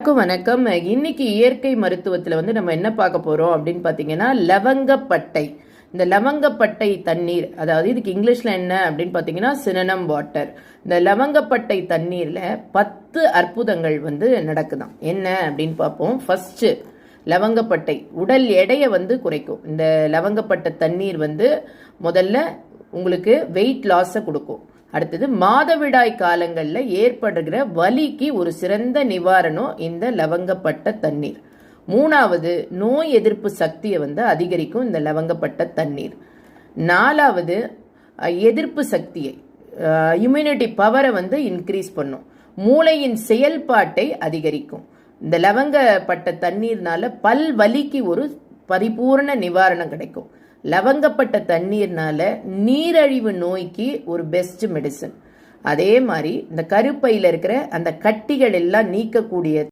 வணக்கம் வணக்கம். இன்னைக்கு இயற்கை மருத்துவத்தில் வந்து நம்ம என்ன பார்க்க போகிறோம் அப்படின்னு பார்த்தீங்கன்னா லவங்கப்பட்டை. இந்த லவங்கப்பட்டை தண்ணீர் அதாவது இதுக்கு இங்கிலீஷில் என்ன அப்படின்னு பார்த்தீங்கன்னா சினனம் வாட்டர் இந்த லவங்கப்பட்டை தண்ணீரில் பத்து அற்புதங்கள் வந்து நடக்குதாம். என்ன அப்படின்னு பார்ப்போம். ஃபஸ்ட்டு லவங்கப்பட்டை. உடல் எடையை வந்து குறைக்கும். இந்த லவங்கப்பட்ட தண்ணீர் வந்து முதல்ல உங்களுக்கு வெயிட் லாஸை கொடுக்கும். அடுத்தது மாதவிடாய் காலங்களில் ஏற்படுகிற வலிக்கு ஒரு சிறந்த நிவாரணம் இந்த லவங்கப்பட்ட தண்ணீர். மூணாவது நோய் எதிர்ப்பு சக்தியை வந்து அதிகரிக்கும் இந்த லவங்கப்பட்ட தண்ணீர். நாலாவது எதிர்ப்பு சக்தியை இம்யூனிட்டி பவரை வந்து இன்க்ரீஸ் பண்ணும். மூளையின் செயல்பாட்டை அதிகரிக்கும். இந்த லவங்கப்பட்ட தண்ணீர்னால பல் வலிக்கு ஒரு பரிபூர்ண நிவாரணம் கிடைக்கும். லவங்கப்பட்ட தண்ணீர்னால நீரழிவு நோய்க்கு ஒரு பெஸ்ட் மெடிசன் அதே மாதிரி இந்த கருப்பையில் இருக்கிற அந்த கட்டிகள் எல்லாம் நீக்கக்கூடிய